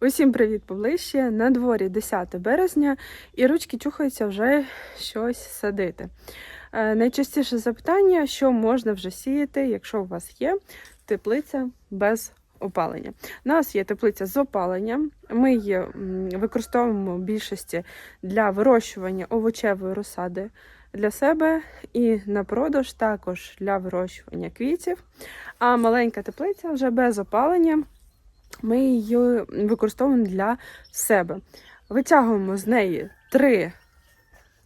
Усім привіт поближче. На дворі 10 березня, і ручки чухаються вже щось садити. Е, найчастіше запитання, що можна вже сіяти, якщо у вас є теплиця без опалення. У нас є теплиця з опаленням. Ми її використовуємо в більшості для вирощування овочевої розсади для себе і на продаж також для вирощування квітів. А маленька теплиця вже без опалення. Ми її використовуємо для себе. Витягуємо з неї три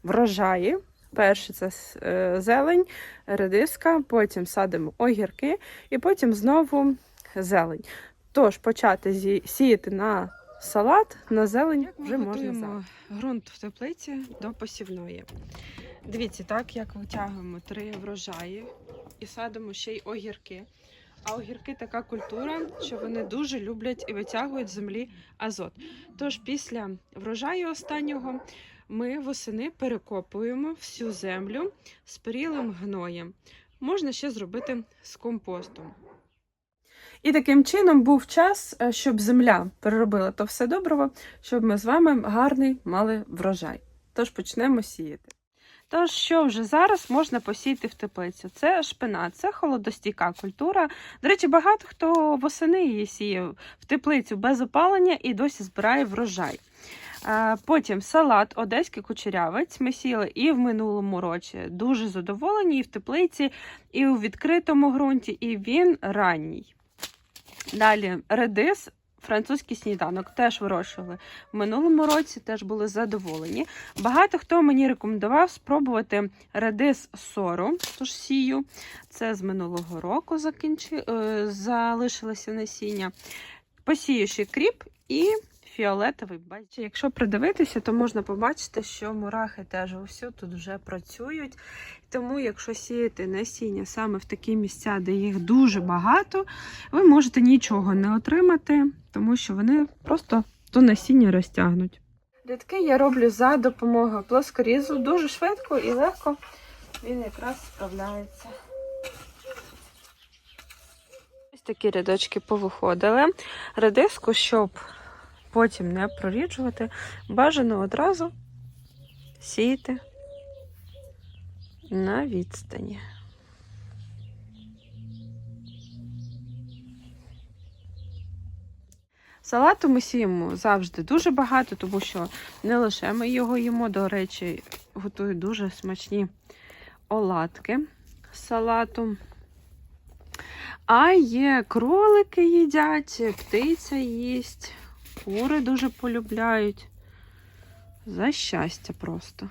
врожаї. Перший це е, зелень, редиска, потім садимо огірки і потім знову зелень. Тож почати зі- сіяти на салат, на зелень вже можна зараз. ґрунт в теплиці до посівної. Дивіться, так як витягуємо три врожаї і садимо ще й огірки. А огірки така культура, що вони дуже люблять і витягують з землі азот. Тож після врожаю останнього ми восени перекопуємо всю землю з перілим гноєм. Можна ще зробити з компостом. І таким чином був час, е, щоб земля переробила то все добриво, щоб ми з вами гарний мали врожай. Тож почнемо сіяти. Тож, що вже зараз можна посіяти в теплицю? Це шпинат, це холодостійка культура. До речі, багато хто восени її сіяв в теплицю без опалення і досі збирає врожай. Потім салат, одеський кучерявець. Ми сіли і в минулому році. Дуже задоволені і в теплиці, і у відкритому ґрунті, і він ранній. Далі редис, французький сніданок теж вирощували в минулому році, теж були задоволені. Багато хто мені рекомендував спробувати редис сору, тож сію. Це з минулого року закінчи... е, залишилося насіння. Посіюши кріп і фіолетовий. Бачите, якщо придивитися, то можна побачити, що мурахи теж усю тут вже працюють. Тому, якщо сіяти насіння саме в такі місця, де їх дуже багато, ви можете нічого не отримати, тому що вони просто то насіння розтягнуть. Рядки я роблю за допомогою плоскорізу, дуже швидко і легко він якраз справляється. Ось такі рядочки повиходили. Редиску, щоб потім не проріджувати, бажано одразу сіяти на відстані. Салату ми сіємо завжди дуже багато, тому що не лише ми його їмо, до речі, готують дуже смачні оладки салату. А є кролики їдять, птиця їсть, кури дуже полюбляють. За щастя просто.